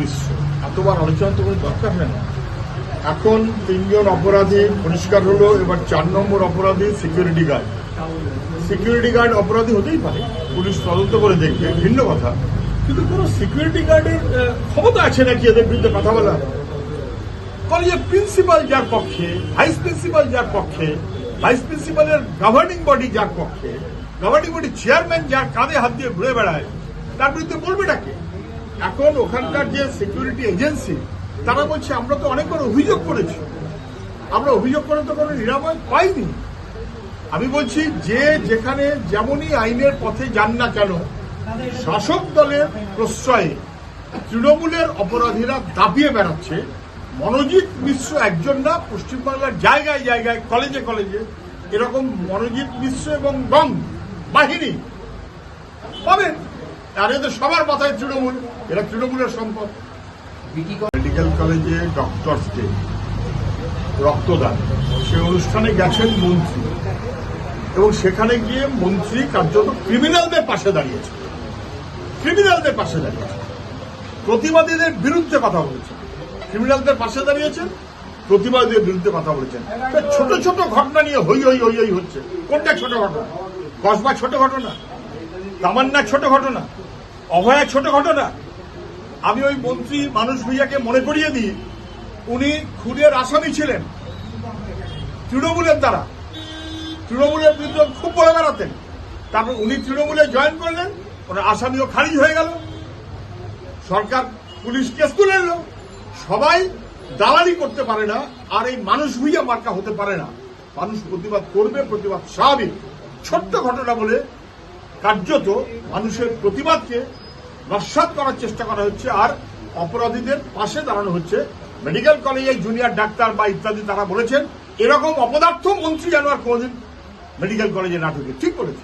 মিশ্র এতবার আলোচনা তো কোনো দরকার হয় না এখন তিনজন অপরাধী পরিষ্কার হলো, এবার চার নম্বর অপরাধী সিকিউরিটি গার্ড সিকিউরিটি গার্ড অপরাধী হতেই পারে, পুলিশ তদন্ত করে দেখবে, ভিন্ন কথা। কিন্তু কোনো সিকিউরিটি গার্ডের ক্ষমতা আছে নাকি এদের বিরুদ্ধে কথা বলা কলেজের প্রিন্সিপাল যার পক্ষে ভাইস প্রিন্সিপাল যার পক্ষে ভাইস প্রিন্সিপালের গভর্নিং বডি যার পক্ষে গভর্নিং বডি চেয়ারম্যান যার কাঁধে হাত দিয়ে ঘুরে বেড়ায়, তার বিরুদ্ধে বলবে ডাকে এখন ওখানকার যে সিকিউরিটি এজেন্সি তারা বলছে, আমরা তো অনেকবার অভিযোগ করেছি। আমরা অভিযোগ করে তো কোনো নিরাময় পাইনি। আমি বলছি, যে যেখানে যেমনই আইনের পথে যান না কেন, শাসক দলের প্রশ্রয়ে তৃণমূলের অপরাধীরা দাবিয়ে বেড়াচ্ছে। মনোজিৎ মিশ্র একজন না, পশ্চিমবাংলার জায়গায় জায়গায় কলেজে কলেজে এরকম মনোজিৎ মিশ্র এবং গং বাহিনী পাবেন। আর এদের সবার মাথায় তৃণমূল এরা তৃণমূলের সম্পদ। মেডিকেল কলেজে ডক্টরস ডে, রক্তদান। সে অনুষ্ঠানে গেছেন মন্ত্রী। এবং সেখানে গিয়ে মন্ত্রী কার্যত ক্রিমিনালদের পাশে দাঁড়িয়েছে। ক্রিমিনালদের পাশে দাঁড়িয়েছে। প্রতিবাদীদের বিরুদ্ধে কথা বলেছেন ক্রিমিনালদের পাশে দাঁড়িয়েছেন, প্রতিবাদীদের বিরুদ্ধে কথা বলেছেন। ছোট ছোট ঘটনা নিয়ে হই হই হই হই হচ্ছে। কোনটা ছোট ঘটনা? কসবা ছোট ঘটনা? তামান্না ছোট ঘটনা অভয়া ছোট ঘটনা। আমি ওই মন্ত্রী মানুষ ভূঁইয়াকে মনে করিয়ে দিই, উনি খুনের আসামি ছিলেন, তৃণমূলের দ্বারা। তৃণমূলের বিরুদ্ধে খুব বলে বেড়াতেন। তারপর উনি তৃণমূলে জয়েন করলেন, ওনার আসামিও খারিজ হয়ে গেল। সরকার পুলিশ কেস তুলে নিল। সবাই দালালি করতে পারে না, আর এই মানুষ ভুইয়া মার্কা হতে পারে না। মানুষ প্রতিবাদ করবে, প্রতিবাদ স্বাভাবিক। ছোট্ট ঘটনা বলে কার্যত মানুষের প্রতিবাদকে নস্বাত করার চেষ্টা করা হচ্ছে আর অপরাধীদের পাশে দাঁড়ানো হচ্ছে। মেডিকেল কলেজের জুনিয়র ডাক্তার বা ইত্যাদি তারা বলেছেন, এরকম অপদার্থ মন্ত্রী যেন আর কোনোদিন মেডিকেল কলেজে না ঢুকে। ঠিক বলেছে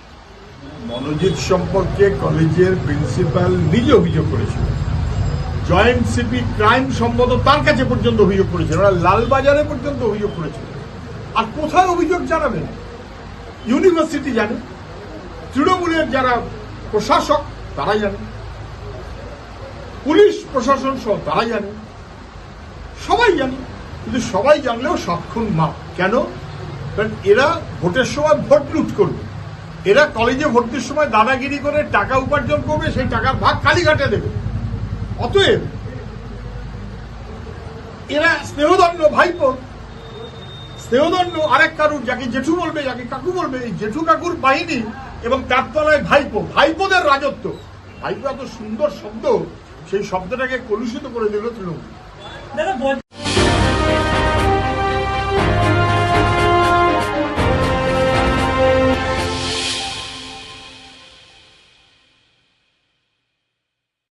মনোজিৎ সম্পর্কে কলেজের প্রিন্সিপাল নিজে অভিযোগ করেছিলেন জয়েন্ট সিপি ক্রাইম সম্বন্ধ তার কাছে পর্যন্ত অভিযোগ করেছেন। ওরা লালবাজারে পর্যন্ত অভিযোগ করেছিল আর কোথায় অভিযোগ জানাবেন? ইউনিভার্সিটি জানে? তৃণমূলের যারা প্রশাসক তারা জানে। পুলিশ প্রশাসন সহ তারা জানে। সবাই জানে। কিন্তু সবাই জানলেও সক্ষম মা কেন? কারণ এরা ভোটের সময় ভোট লুট করবে। এরা কলেজে ভর্তির সময় দাদাগিরি করে টাকা উপার্জন করবে, সেই টাকার ভাগ কালীঘাটে দেবে। অতএব এরা স্নেহদণ্ড ভাইপো। স্নেহদণ্ড আরেক কারুর, যাকে জেঠু বলবে, যাকে কাকু বলবে, এই জেঠু কাকুর বাহিনী এবং তার তলায় ভাইপো, ভাইপোদের রাজত্ব। ভাইপো এত সুন্দর শব্দ, সেই শব্দটাকে কলুষিত করে দিল তৃণমূল।